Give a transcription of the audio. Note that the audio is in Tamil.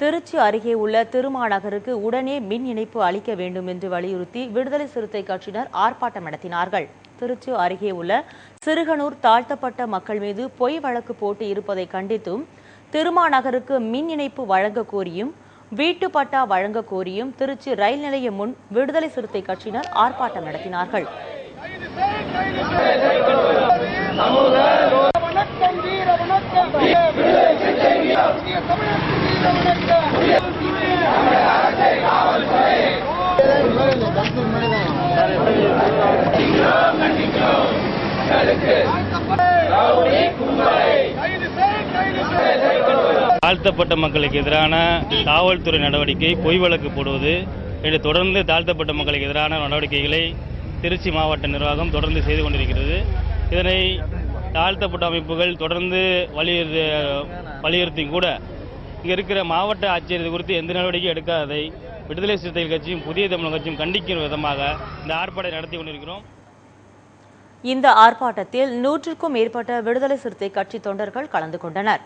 திருச்சி அருகே உள்ள திருமாநகருக்கு உடனே மின் இணைப்பு அளிக்க வேண்டும் என்று வலியுறுத்தி விடுதலை சிறுத்தை கட்சியினர் ஆர்ப்பாட்டம் நடத்தினார்கள். திருச்சி அருகே உள்ள சிறுகனூர் தாழ்த்தப்பட்ட மக்கள் மீது பொய் வழக்கு போட்டு இருப்பதை கண்டித்தும் திருமாநகருக்கு மின் இணைப்பு வழங்க கோரியும் வீட்டு பட்டா வழங்க கோரியும் திருச்சி ரயில் நிலையம் முன் விடுதலை சிறுத்தை கட்சியினர் ஆர்ப்பாட்டம் நடத்தினார்கள். தாழ்த்தப்பட்ட மக்களுக்கு எதிரான காவல்துறை நடவடிக்கை பொய் வழக்கு போடுவது என்று தொடர்ந்து தாழ்த்தப்பட்ட மக்களுக்கு எதிரான நடவடிக்கைகளை திருச்சி மாவட்ட நிர்வாகம் தொடர்ந்து செய்து கொண்டிருக்கிறது. இதனை தாழ்த்தப்பட்ட அமைப்புகள் தொடர்ந்து வலியுறுத்தி வலியுறுத்தியும் கூட இங்கே இருக்கிற மாவட்ட ஆட்சியர் குறித்து எந்த நடவடிக்கையும் எடுக்காததை விடுதலை சிறுத்தைகள் கட்சியும் புதிய தமிழ் கட்சியும் கண்டிக்கும் விதமாக இந்த ஆர்ப்பாட்டை நடத்தி கொண்டிருக்கிறோம். இந்த ஆர்ப்பாட்டத்தில் நூற்றுக்கும் மேற்பட்ட விடுதலை சிறுத்தை கட்சி தொண்டர்கள் கலந்து கொண்டனர்.